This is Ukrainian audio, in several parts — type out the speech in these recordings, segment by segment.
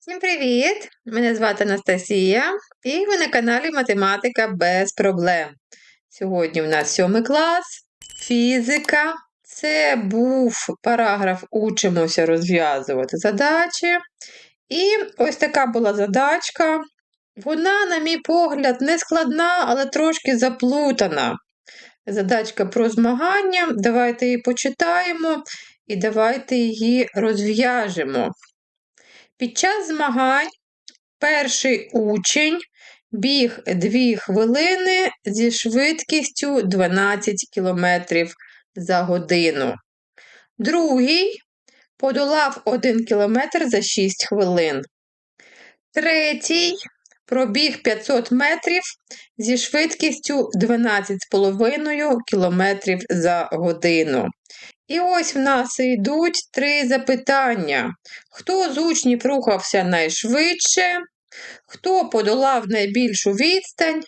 Всім привіт! Мене звати Анастасія, і ви на каналі Математика без проблем. Сьогодні в нас сьомий клас, фізика. Це був параграф Учимося розв'язувати задачі. І ось така була задачка. Вона, на мій погляд, не складна, але трошки заплутана. Задачка про змагання. Давайте її почитаємо і давайте її розв'яжемо. Під час змагань перший учень біг 2 хвилини зі швидкістю 12 км за годину. Другий подолав 1 км за 6 хвилин. Третій пробіг 500 метрів зі швидкістю 12,5 км за годину. І ось в нас йдуть три запитання. Хто з учнів рухався найшвидше, хто подолав найбільшу відстань,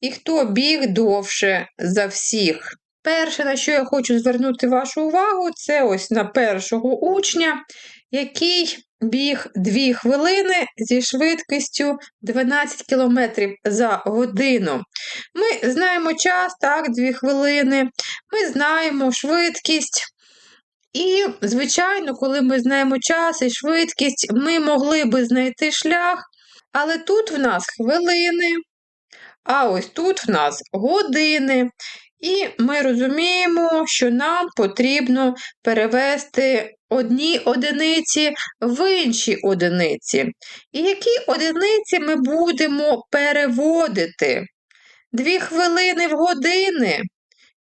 і хто біг довше за всіх. Перше, на що я хочу звернути вашу увагу, це ось на першого учня, який біг 2 хвилини зі швидкістю 12 км за годину. Ми знаємо час, так, 2 хвилини, ми знаємо швидкість. І, звичайно, коли ми знаємо час і швидкість, ми могли би знайти шлях, але тут в нас хвилини, а ось тут в нас години. І ми розуміємо, що нам потрібно перевести одні одиниці в інші одиниці. І які одиниці ми будемо переводити? Дві хвилини в години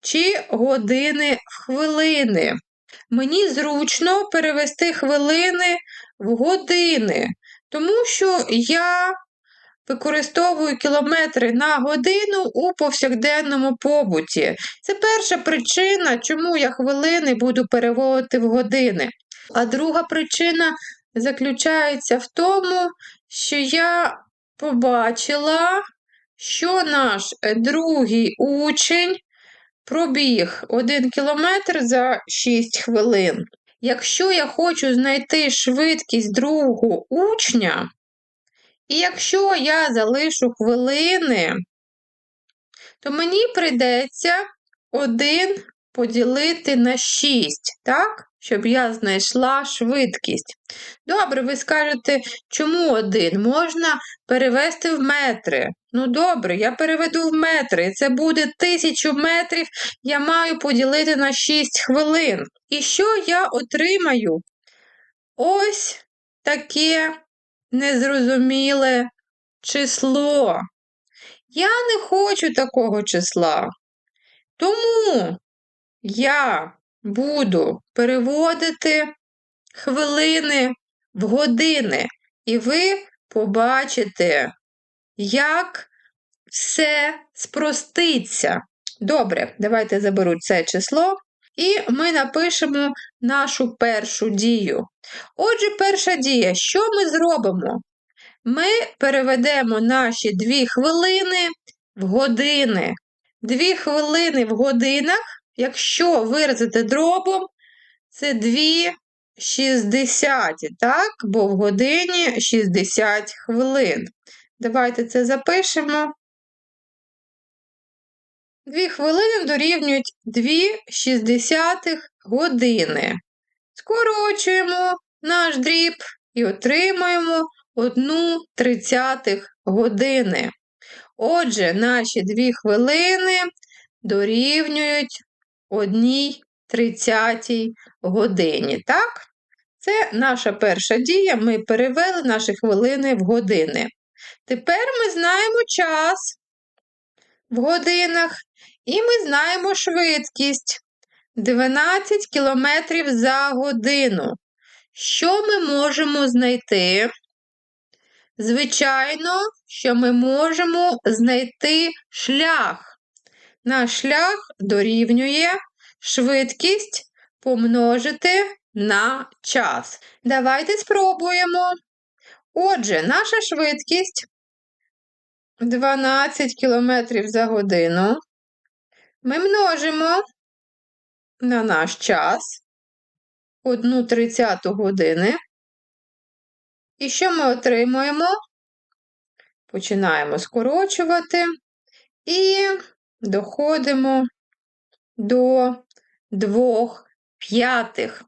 чи години в хвилини? Мені зручно перевести хвилини в години, тому що я використовую кілометри на годину у повсякденному побуті. Це перша причина, чому я хвилини буду переводити в години. А друга причина заключається в тому, що я побачила, що наш другий учень пробіг 1 кілометр за 6 хвилин. Якщо я хочу знайти швидкість другого учня, і якщо я залишу хвилини, то мені прийдеться 1 поділити на 6, так? Щоб я знайшла швидкість. Добре, ви скажете, чому один? Можна перевести в метри. Ну, добре, я переведу в метри. Це буде 1000 метрів, я маю поділити на 6 хвилин. І що я отримаю? Ось таке незрозуміле число. Я не хочу такого числа. Тому я буду переводити хвилини в години, і ви побачите, як все спроститься. Добре, давайте заберу це число. І ми напишемо нашу першу дію. Отже, перша дія, що ми зробимо? Ми переведемо наші дві хвилини в години. Дві хвилини в годинах, якщо виразити дробом, це 2 60, так? Бо в годині 60 хвилин. Давайте це запишемо. Дві хвилини дорівнюють 2 60 години. Скорочуємо наш дріб і отримаємо 1 30 години. Отже, наші 2 хвилини дорівнюють 1 30 годині. Так? Це наша перша дія. Ми перевели наші хвилини в години. Тепер ми знаємо час в годинах, і ми знаємо швидкість 12 км за годину. Що ми можемо знайти? Звичайно, що ми можемо знайти шлях. Наш шлях дорівнює швидкість помножити на час. Давайте спробуємо. Отже, наша швидкість 12 км за годину. Ми множимо на наш час 1 тридцяту години. І що ми отримуємо? Починаємо скорочувати і доходимо до двох п'ятих.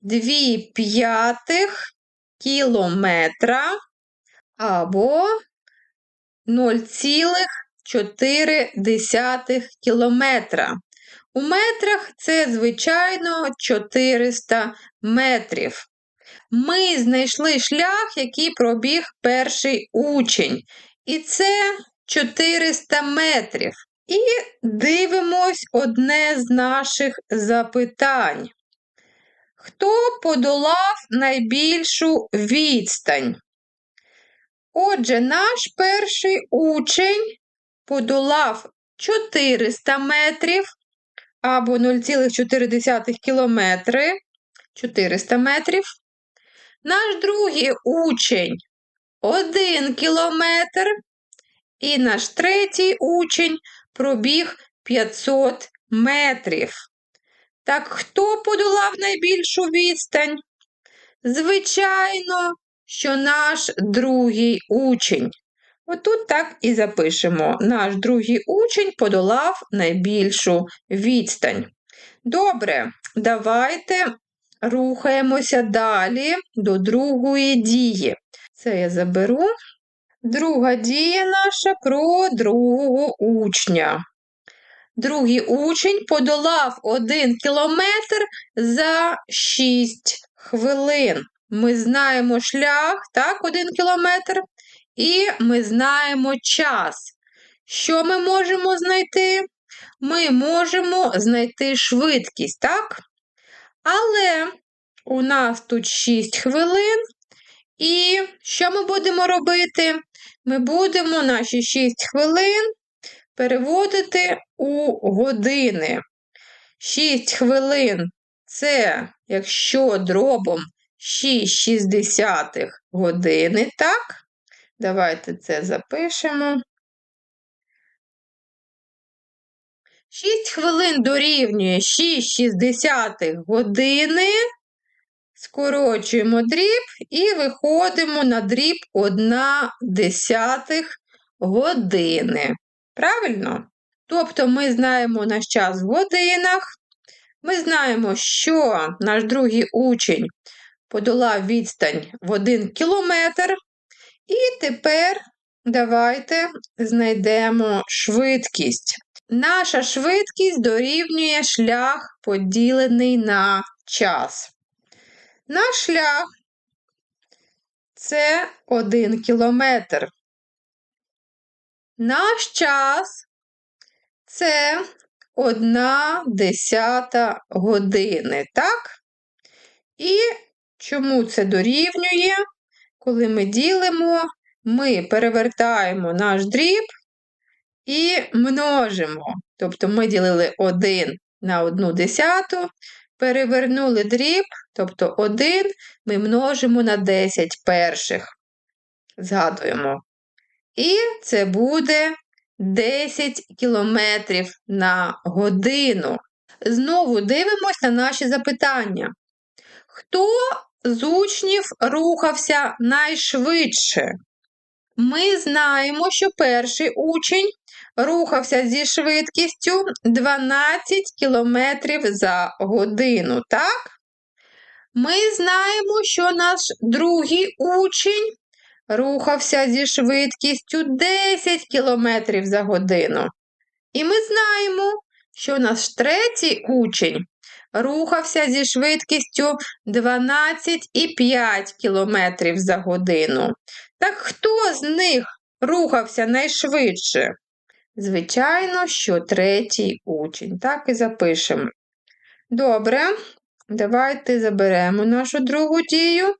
Дві п'ятих кілометра або 0,4 кілометра. У метрах це, звичайно, 400 метрів. Ми знайшли шлях, який пробіг перший учень. І це 400 метрів. І дивимось одне з наших запитань. Хто подолав найбільшу відстань? Отже, наш перший учень подолав 400 метрів або 0,4 кілометри. 400 метрів. Наш другий учень 1 кілометр. І наш третій учень пробіг 500 метрів. Так хто подолав найбільшу відстань? Звичайно, що наш другий учень. Отут так і запишемо: наш другий учень подолав найбільшу відстань. Добре, давайте рухаємося далі до другої дії. Це я заберу. Друга дія наша про другого учня. Другий учень подолав один кілометр за 6 хвилин. Ми знаємо шлях, так, один кілометр, і ми знаємо час. Що ми можемо знайти? Ми можемо знайти швидкість, так? Але у нас тут 6 хвилин. І що ми будемо робити? Ми будемо наші 6 хвилин переводити у години. 6 хвилин це, якщо дробом 6,6 години, так? Давайте це запишемо. 6 хвилин дорівнює 6,6 години. Скорочуємо дріб і виходимо на дріб 1 десятих години. Правильно? Тобто ми знаємо наш час в годинах. Ми знаємо, що наш другий учень подолав відстань в 1 кілометр. І тепер давайте знайдемо швидкість. Наша швидкість дорівнює шлях, поділений на час. Наш шлях це 1 кілометр. Наш час це одна десята години, так? І чому це дорівнює? Коли ми ділимо, ми перевертаємо наш дріб і множимо. Тобто ми ділили 1 на 1 десяту, перевернули дріб, тобто 1 ми множимо на 10 перших. Згадуємо. І це буде 10 кілометрів на годину. Знову дивимось на наші запитання. Хто з учнів рухався найшвидше? Ми знаємо, що перший учень рухався зі швидкістю 12 км за годину, так? Ми знаємо, що наш другий учень рухався зі швидкістю 10 км за годину. І ми знаємо, що наш третій учень рухався зі швидкістю 12,5 км за годину. Так хто з них рухався найшвидше? Звичайно, що третій учень. Так і запишемо. Добре, давайте заберемо нашу другу дію.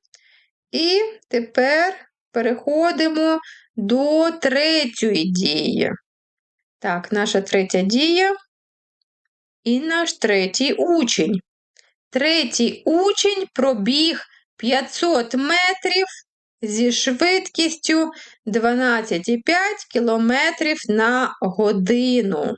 І тепер переходимо до третьої дії. Так, наша третя дія і наш третій учень. Третій учень пробіг 500 метрів зі швидкістю 12,5 км на годину.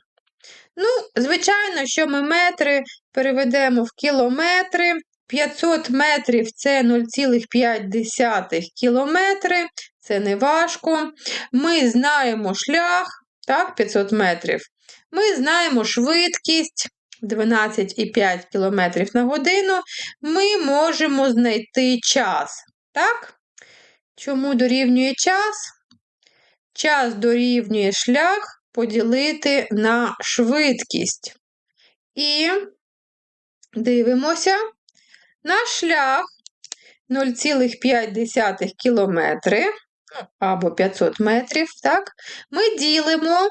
Ну, звичайно, що ми метри переведемо в кілометри, 500 метрів це 0,5 кілометри, це не важко. Ми знаємо шлях, так, 500 метрів. Ми знаємо швидкість 12,5 км на годину. Ми можемо знайти час. Так? Чому дорівнює час? Час дорівнює шлях поділити на швидкість. І дивимося, наш шлях 0,5 кілометри або 500 метрів, так, ми ділимо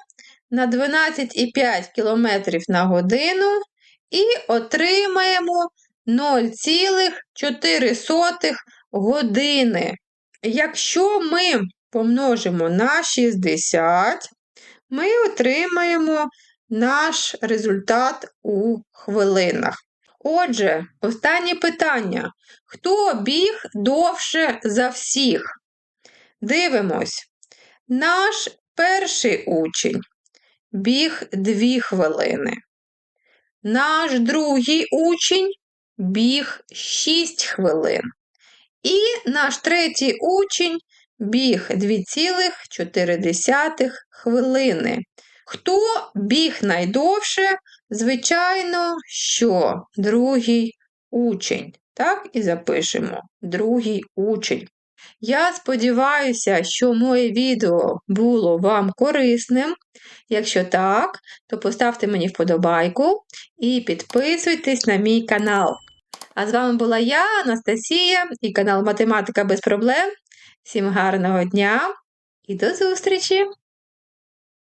на 12,5 км на годину і отримаємо 0,4 години. Якщо ми помножимо на 60, ми отримаємо наш результат у хвилинах. Отже, останнє питання. Хто біг довше за всіх? Дивимось. Наш перший учень біг 2 хвилини. Наш другий учень біг 6 хвилин. І наш третій учень біг 2,4 хвилини. Хто біг найдовше? Звичайно, що другий учень. Так і запишемо другий учень. Я сподіваюся, що моє відео було вам корисним. Якщо так, то поставте мені вподобайку і підписуйтесь на мій канал. А з вами була я, Анастасія, і канал Математика без проблем. Всім гарного дня і до зустрічі!